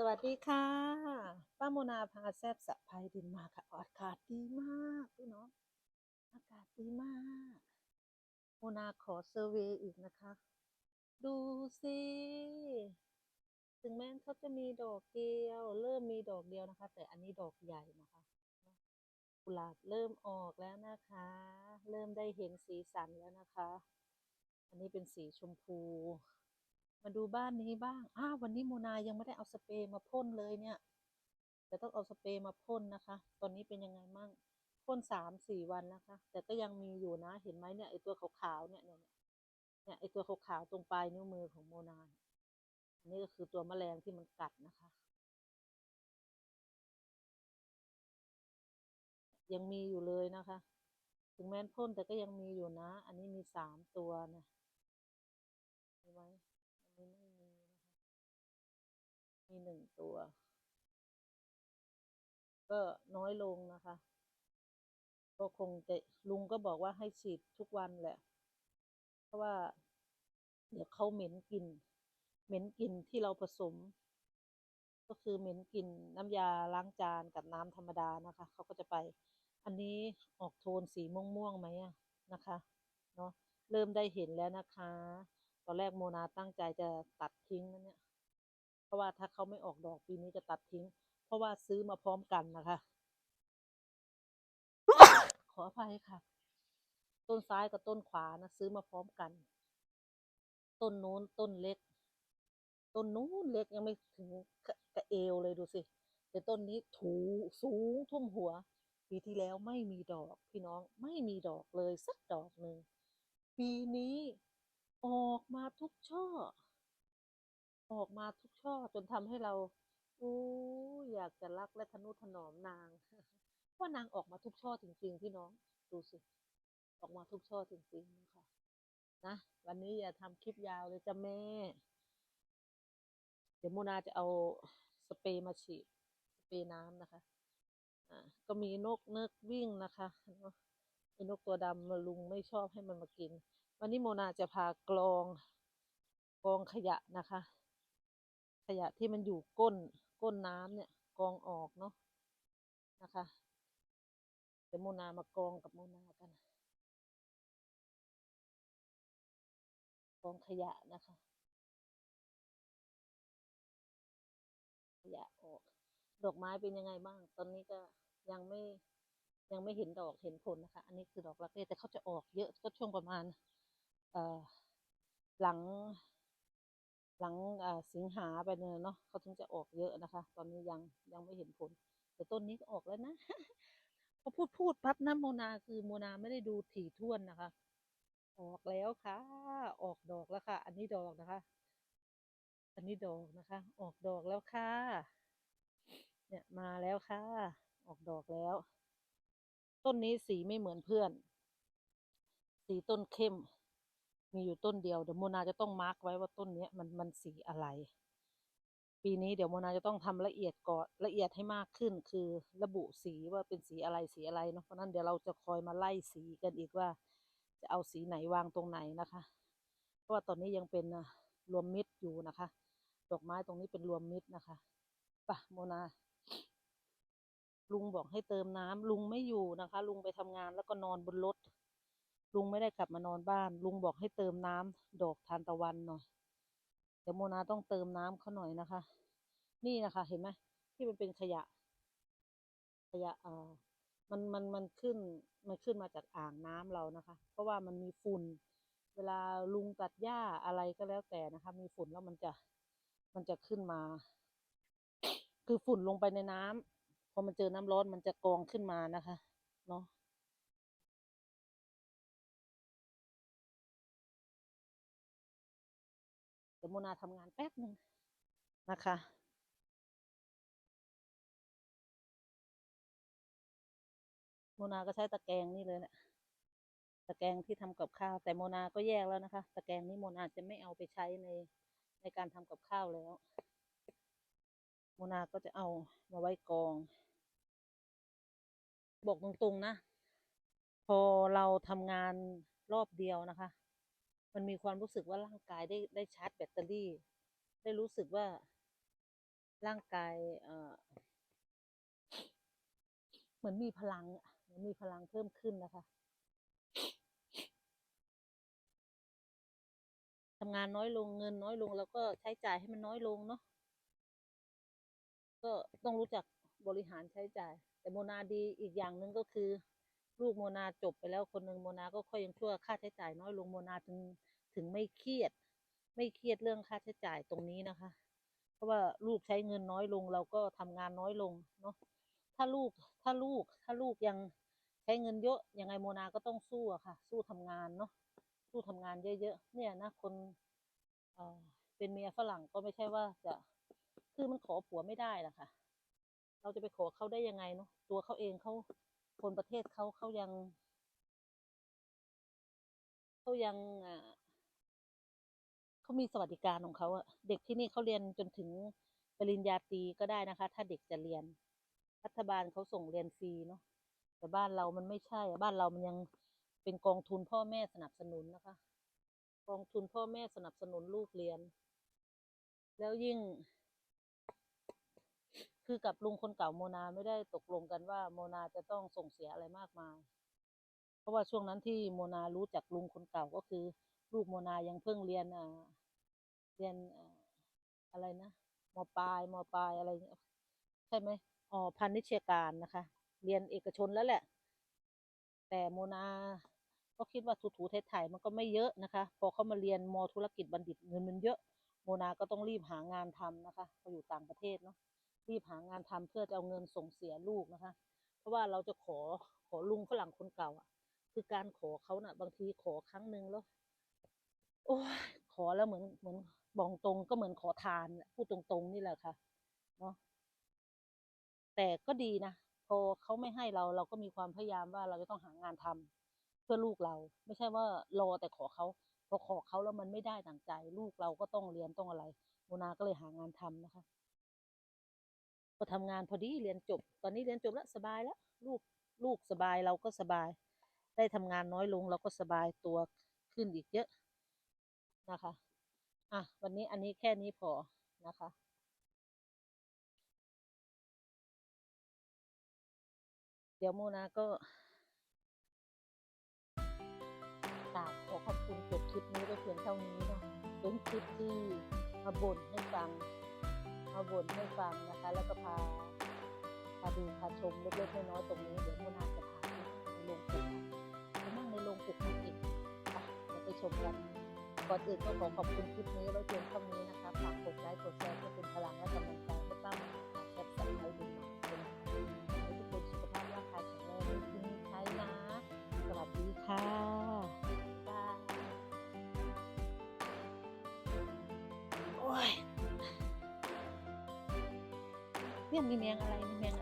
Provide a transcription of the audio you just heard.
สวัสดีค่ะ ป้าโมนาพาแซบสะพายดินมาค่ะ อากาศดีมากพี่น้องอากาศดีมาก โมนาขอเซอร์เวย์อีกนะคะ ดูสิ ถึงแม้เขาจะมีดอกเดียว เริ่มมีดอกเดียวนะคะ แต่อันนี้ดอกใหญ่นะคะกุหลาบเริ่มออกแล้วนะคะ เริ่มได้เห็นสีสันแล้วนะคะ อันนี้เป็นสีชมพู มาดูบ้านนี้บ้างอ้าวันนี้โมนายังไม่ได้เอาสเปรย์มาพ่นเลยเนี่ยแต่ต้องเอาสเปรย์มาพ่นนะคะ ตอนนี้เป็นยังไงมั่งพ่นสามสี่วันนะคะ แต่ก็ยังมีอยู่นะ เห็นไหมเนี่ยไอตัวขาวๆเนี่ยเนี่ยเนี่ยไอตัวขาวๆตรงปลายนิ้วมือของโมนาเนี่ยอันนี้ก็คือตัวแมลงที่มันกัดนะคะ ยังมีอยู่เลยนะคะ ถึงแม้นพ่นแต่ก็ยังมีอยู่นะ อันนี้มีสามตัวนะเห็นไหมอันนี้ไม่มีนะคะ มีหนึ่งตัว ก็น้อยลงนะคะ ก็คงจะลุงก็บอกว่าให้ฉีดทุกวันแหละ เพราะว่า เดี๋ยวเขาเหม็นกลิ่นเหม็นกลิ่นที่เราผสม ก็คือเหม็นกลิ่นน้ำยาล้างจานกับน้ำธรรมดานะคะเขาก็จะไป อันนี้ออกโทนสีม่วงๆไหมอะนะคะเนาะเริ่มได้เห็นแล้วนะคะ ตอนแรกโมนาตั้งใจจะตัดทิ้งนะเนี่ย เพราะว่าถ้าเขาไม่ออกดอกปีนี้จะตัดทิ้ง เพราะว่าซื้อมาพร้อมกันนะคะ ขออภัยค่ะ ต้นซ้ายกับต้นขวานะซื้อมาพร้อมกัน ต้นโน้นต้นเล็ก ต้นนู้นเล็กยังไม่ถึงกระกระเอวเลยดูสิแต่ต้นนี้ถูสูงท่วมหัว ปีที่แล้วไม่มีดอกพี่น้องไม่มีดอกเลยสักดอกหนึ่งปีนี้ออกมาทุกช่อ ออกมาทุกช่อจนทำให้เราอู้อยากจะรักและทนุถนอมนางว่านางออกมาทุกช่อจริงๆพี่น้องดูสิออกมาทุกช่อจริงๆนะคะนะวันนี้อย่าทำคลิปยาวเลยจ้ะแม่ เดี๋ยวโมนาจะเอาสเปรย์มาฉีดสเปรย์น้ำนะคะอ่าก็มีนกเนกวิ่งนะคะไอ้นกตัวดำมาลุงไม่ชอบให้มันมากิน วันนี้โมนาจะพากรองกองขยะนะคะ ขยะที่มันอยู่ก้นก้นน้ำเนี่ยกรองออกเนาะนะคะเดี๋ยวโมนามากรองกับโมนากันกรองขยะนะคะ ขยะออก ดอกไม้เป็นยังไงบ้าง ตอนนี้ก็ยังไม่ยังไม่เห็นดอกเห็นผลนะคะ อันนี้คือดอกรักเล่แต่เขาจะออกเยอะก็ช่วงประมาณ เอ่อหลัง หลังสิงหาไปเนี่ยเนาะเขาถึงจะออกเยอะนะคะ ตอนนี้ยังยังไม่เห็นผล แต่ต้นนี้ก็ออกแล้วนะพอพูดพูดปั๊บนะโมนาคือโมนาไม่ได้ดูถี่ถ้วนนะคะ ออกแล้วค่ะ ออกดอกแล้วค่ะ อันนี้ดอกนะคะ อันนี้ดอกนะคะ ออกดอกแล้วค่ะ เนี่ยมาแล้วค่ะ ออกดอกแล้ว ต้นนี้สีไม่เหมือนเพื่อน สีต้นเข้ม มีอยู่ต้นเดียวเดี๋ยวโมนาจะต้องมาร์กไว้ว่าต้นเนี้ยมันมันสีอะไร ปีนี้เดี๋ยวโมนาจะต้องทำละเอียดก่อนละเอียดให้มากขึ้น คือระบุสีว่าเป็นสีอะไรสีอะไรเนาะเพราะนั้นเดี๋ยวเราจะคอยมาไล่สีกันอีกว่า จะเอาสีไหนวางตรงไหนนะคะ เพราะว่าตอนนี้ยังเป็นรวมมิตรอยู่นะคะ ดอกไม้ตรงนี้เป็นรวมมิตรนะคะปะโมนาลุงบอกให้เติมน้ำลุงไม่อยู่นะคะ ลุงไปทำงานแล้วก็นอนบนรถ ลุงไม่ได้กลับมานอนบ้าน ลุงบอกให้เติมน้ำดอกทานตะวันหน่อยเดี๋ยวโมนาต้องเติมน้ำเขาหน่อยนะคะ นี่นะคะเห็นไหมที่มันเป็นขยะ ขยะเอ่อมันมันมันขึ้นมันขึ้นมาจากอ่างน้ำเรานะคะ เพราะว่ามันมีฝุ่นเวลาลุงตัดหญ้าอะไรก็แล้วแต่นะคะ มีฝุ่นแล้วมันจะมันจะขึ้นมา คือฝุ่นลงไปในน้ำพอมันเจอน้ำร้อนมันจะกองขึ้นมานะคะ เนาะ เดี๋ยวโมนาทำงานแป๊บหนึ่งนะคะโมนาก็ใช้ตะแกรงนี่เลยแหละตะแกรงที่ทำกับข้าว แต่โมนาก็แยกแล้วนะคะ ตะแกรงนี้โมนาจะไม่เอาไปใช้ในในการทำกับข้าวแล้วโมนาก็จะเอามาไว้กอง บอกตรงๆนะ พอเราทำงานรอบเดียวนะคะ มันมีความรู้สึกว่าร่างกายได้ได้ชาร์จแบตเตอรี่ ได้รู้สึกว่าร่างกายเอ่อเหมือนมีพลังอะเหมือนมีพลังเพิ่มขึ้นนะคะทำงานน้อยลงเงินน้อยลงแล้วก็ใช้จ่ายให้มันน้อยลงเนาะก็ต้องรู้จักบริหารใช้จ่าย แต่โมนาดีอีกอย่างหนึ่งก็คือ ลูกโมนาจบไปแล้วคนหนึ่งโมนาก็ค่อยยังชั่วค่าใช้จ่ายน้อยลงโมนาถึง ถึงไม่เครียด ไม่เครียดเรื่องค่าใช้จ่ายตรงนี้นะคะ เพราะว่าลูกใช้เงินน้อยลง เราก็ทำงานน้อยลงเนาะถ้าลูกถ้าลูกถ้าลูกยังใช้เงินเยอะยังไงโมนาก็ต้องสู้อะค่ะ สู้ทำงานเนาะสู้ทำงานเยอะๆเนี่ยนะคนเอ่อเป็นเมียฝรั่งก็ไม่ใช่ว่าจะคือมันขอผัวไม่ได้หรอกค่ะ เราจะไปขอเขาได้ยังไงเนาะตัวเขาเองเขาคนประเทศเขาเขายัง เขายังอ่า เขามีสวัสดิการของเขาอะเด็กที่นี่เขาเรียนจนถึงปริญญาตรีก็ได้นะคะ ถ้าเด็กจะเรียน รัฐบาลเขาส่งเรียนฟรีเนาะแต่บ้านเรามันไม่ใช่ บ้านเรามันยังเป็นกองทุนพ่อแม่สนับสนุนนะคะ กองทุนพ่อแม่สนับสนุนลูกเรียน แล้วยิ่ง คือกับลุงคนเก่าโมนาไม่ได้ตกลงกันว่าโมนาจะต้องส่งเสียอะไรมากมาย ราะว่าช่วงนั้นที่โมนารู้จักลุงคนเก่าก็คือ ลูกโมนายังเพิ่งเรียนอ่าเรียนอะไรนะมปลายมปลายอะไรใช่ไหมอ๋อพันนิชยการนะคะ เรียนเอกชนแล้วแหละ แต่โมนาก็คิดว่าถูๆไทยๆมันก็ไม่เยอะนะคะ พอเขามาเรียนมธุรกิจบัณฑิตเงินมันเยอะ โมนาก็ต้องรีบหางานทำนะคะเขาอยู่ต่างประเทศเนาะรีบหางานทำเพื่อจะเอาเงินส่งเสียลูกนะคะ เพราะว่าเราจะขอขอลุงฝรั่งคนเก่าอะ คือการขอเขาน่ะ บางทีขอครั้งหนึ่งแล้ว โอ้ยขอแล้วเหมือนเหมือนบอกตรงก็เหมือนขอทานพูดตรงๆนี่แหละค่ะเนาะแต่ก็ดีนะพอเขาไม่ให้เราเราก็มีความพยายามว่าเราจะต้องหางานทำเพื่อลูกเรา ไม่ใช่ว่ารอแต่ขอเขาพอขอเขาแล้วมันไม่ได้ดั่งใจ ลูกเราก็ต้องเรียนต้องอะไรโมนาก็เลยหางานทำนะคะก็ทำงานพอดีเรียนจบ ตอนนี้เรียนจบแล้วสบายแล้วลูกลูกสบายเราก็สบาย ได้ทำงานน้อยลงเราก็สบายตัวขึ้นอีกเยอะนะคะ อะ วันนี้อันนี้แค่นี้พอนะคะเดี๋ยวโมนาก็กราบขอขอบคุณจบคลิปนี้ไว้เพียงเท่านี้เนาะเป็นคลิปที่มาบ่นให้ฟัง มาบ่นให้ฟังนะคะ แล้วก็พาพาดูพาชมเล็กๆน้อยๆตรงนี้ เดี๋ยวโมนาจะพาไปนโรงปลูก ไปนั่งในโรงปลูกผักอีกไปเดี๋ยวไปชมกัน ก่อนอื่นก็ขอขอบคุณคลิปนี้ไว้เพียงเท่านี้นะคะฝากกดไลค์กดแชร์เพื่อเป็นพลังและกำลังใจให้ป้มาแคปสันให้ดูหน่อยเป็นให้ทุกคนสุขภาพร่างกายแข็งแรงมีกินมีใช้นะ สวัสดีค่ะบายโอ้ยเนี่ยมีแมงอะไรมีแมง